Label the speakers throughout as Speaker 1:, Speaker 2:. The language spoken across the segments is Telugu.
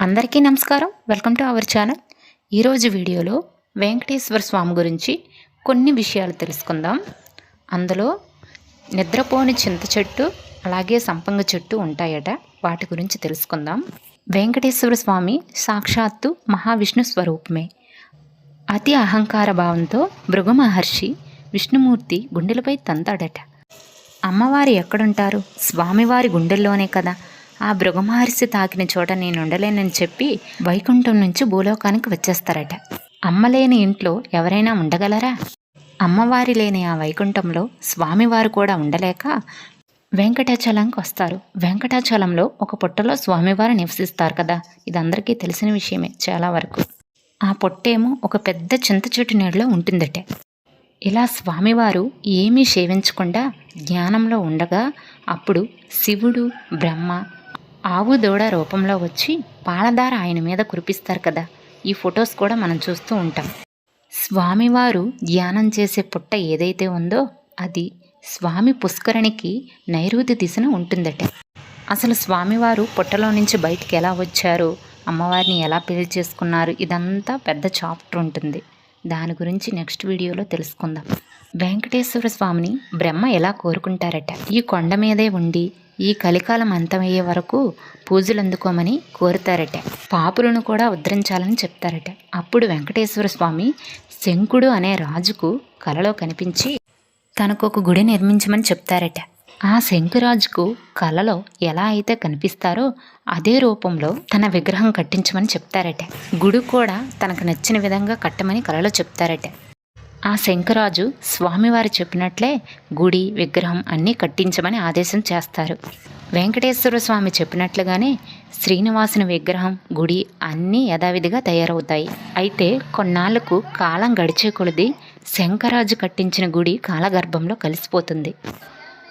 Speaker 1: అందరికీ నమస్కారం. Welcome to our channel. ఈరోజు వీడియోలో వెంకటేశ్వర స్వామి గురించి కొన్ని విషయాలు తెలుసుకుందాం. అందులో నిద్రపోని చింత చెట్టు అలాగే సంపంగ చెట్టు ఉంటాయట. వాటి గురించి తెలుసుకుందాం. వెంకటేశ్వర స్వామి సాక్షాత్తు మహావిష్ణు స్వరూపమే. అతి అహంకార భావంతో భృగు మహర్షి విష్ణుమూర్తి గుండెలపై తంతాడట. అమ్మవారు ఎక్కడుంటారు? స్వామివారి గుండెల్లోనే కదా. ఆ భృగమహర్షి తాకిన చోట నేను ఉండలేనని చెప్పి వైకుంఠం నుంచి భూలోకానికి వచ్చేస్తారట. అమ్మలేని ఇంట్లో ఎవరైనా ఉండగలరా? అమ్మవారి లేని ఆ వైకుంఠంలో స్వామివారు కూడా ఉండలేక వెంకటాచలంకి వస్తారు. వెంకటాచలంలో ఒక పుట్టలో స్వామివారు నివసిస్తారు కదా? ఇది అందరికీ తెలిసిన విషయమే చాలా వరకు. ఆ పొట్టేమో ఒక పెద్ద చింత చెట్టు నీడలో ఉంటుందట. ఇలా స్వామివారు ఏమీ సేవించకుండా జ్ఞానంలో ఉండగా అప్పుడు శివుడు బ్రహ్మ ఆవు దూడ రూపంలో వచ్చి పాలధార ఆయన మీద కురిపిస్తారు కదా. ఈ ఫొటోస్ కూడా మనం చూస్తూ ఉంటాం. స్వామివారు ధ్యానం చేసే పుట్ట ఏదైతే ఉందో అది స్వామి పుష్కరణికి నైరుతి దిశన ఉంటుందట. అసలు స్వామివారు పుట్టలో నుంచి బయటికి ఎలా వచ్చారు? అమ్మవారిని ఎలా పెళ్ళి చేసుకున్నారు? ఇదంతా పెద్ద చాప్టర్ ఉంటుంది. దాని గురించి నెక్స్ట్ వీడియోలో తెలుసుకుందాం. వెంకటేశ్వర స్వామిని బ్రహ్మ ఎలా కోరుకుంటారట? ఈ కొండ మీదే ఉండి ఈ కలికాలం అంతమయ్యే వరకు పూజలు అందుకోమని కోరుతారట. పాపులను కూడా ఉద్ధరించాలని చెప్తారట. అప్పుడు వెంకటేశ్వర స్వామి శంకుడు అనే రాజుకు కలలో కనిపించి తనకు ఒక గుడి నిర్మించమని చెప్తారట. ఆ శంకురాజుకు కలలో ఎలా అయితే కనిపిస్తారో అదే రూపంలో తన విగ్రహం కట్టించమని చెప్తారట. గుడి కూడా తనకు నచ్చిన విధంగా కట్టమని కలలో చెప్తారట. ఆ శంకరాజు స్వామివారు చెప్పినట్లే గుడి విగ్రహం అన్నీ కట్టించమని ఆదేశం చేస్తారు. వెంకటేశ్వర స్వామి చెప్పినట్లుగానే శ్రీనివాసుని విగ్రహం గుడి అన్నీ యథావిధిగా తయారవుతాయి. అయితే కొన్నాళ్ళకు కాలం గడిచే కొలది శంకరాజు కట్టించిన గుడి కాలగర్భంలో కలిసిపోతుంది.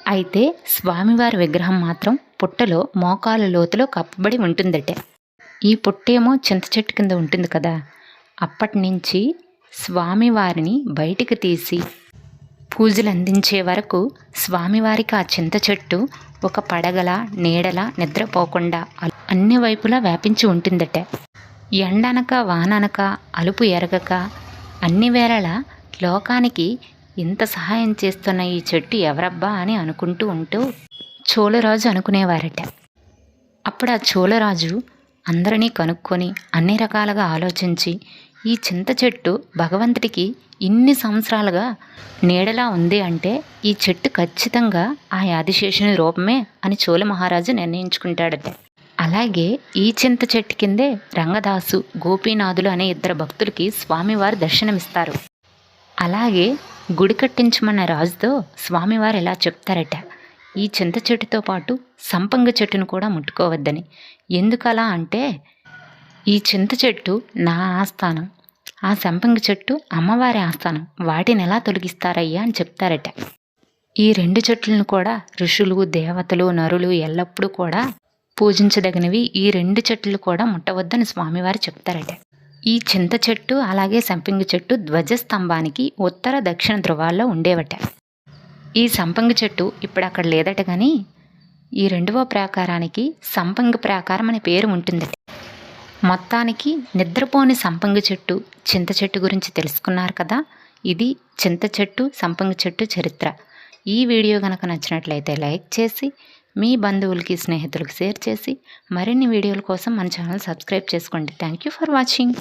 Speaker 1: అయితే స్వామివారి విగ్రహం మాత్రం పుట్టలో మోకాలు లోతులో కప్పబడి ఉంటుందట. ఈ పుట్టేమో చింత చెట్టు కింద ఉంటుంది కదా. అప్పటి నుంచి స్వామివారిని బయటికి తీసి పూజలు అందించే వరకు స్వామివారికి ఆ చింత చెట్టు ఒక పడగల నీడల నిద్రపోకుండా అన్ని వైపులా వ్యాపించి ఉంటుందట. ఎండనక వాననక అలుపు ఎరగక అన్ని వేళలా లోకానికి ఇంత సహాయం చేస్తున్న ఈ చెట్టు ఎవరబ్బా అని అనుకుంటూ ఉంటూ చోళరాజు అనుకునేవారట. అప్పుడు ఆ చోళరాజు అందరినీ కనుక్కొని అన్ని రకాలుగా ఆలోచించి ఈ చింత చెట్టు భగవంతుడికి ఇన్ని సంవత్సరాలుగా నీడలా ఉంది అంటే ఈ చెట్టు ఖచ్చితంగా ఆ ఆదిశేషుని రూపమే అని చోళ మహారాజు నిర్ణయించుకుంటాడట. అలాగే ఈ చింత చెట్టు కిందే రంగదాసు గోపీనాథులు అనే ఇద్దరు భక్తులకి స్వామివారు దర్శనమిస్తారు. అలాగే గుడి కట్టించమన్న రాజుతో స్వామివారు ఇలా చెప్తారట ఈ చింత చెట్టుతో పాటు సంపంగ చెట్టును కూడా ముట్టుకోవద్దని. ఎందుకలా అంటే ఈ చింత చెట్టు నా ఆస్థానం. ఆ సంపంగి చెట్టు అమ్మవారి ఆస్థానం. వాటిని ఎలా తొలగిస్తారయ్యా అని చెప్తారట. ఈ రెండు చెట్లను కూడా ఋషులు దేవతలు నరులు ఎల్లప్పుడూ కూడా పూజించదగినవి. ఈ రెండు చెట్లు కూడా ముట్టవద్దని స్వామివారు చెప్తారట. ఈ చింత చెట్టు అలాగే సంపంగి చెట్టు ధ్వజస్తంభానికి ఉత్తర దక్షిణ ధృవాల్లో ఉండేవట. ఈ సంపంగి చెట్టు ఇప్పుడు అక్కడ లేదట కానీ ఈ రెండవ ప్రాకారానికి సంపంగి ప్రాకారం అనే పేరు ఉంటుందట. మొత్తానికి నిద్రపోని సంపంగి చెట్టు చింత చెట్టు గురించి తెలుసుకున్నారు కదా? ఇది చింత చెట్టు సంపంగి చెట్టు చరిత్ర. ఈ వీడియో కనుక నచ్చినట్లయితే లైక్ చేసి మీ బంధువులకి స్నేహితులకు షేర్ చేసి మరిన్ని వీడియోల కోసం మన ఛానల్ సబ్స్క్రైబ్ చేసుకోండి. Thank you for watching.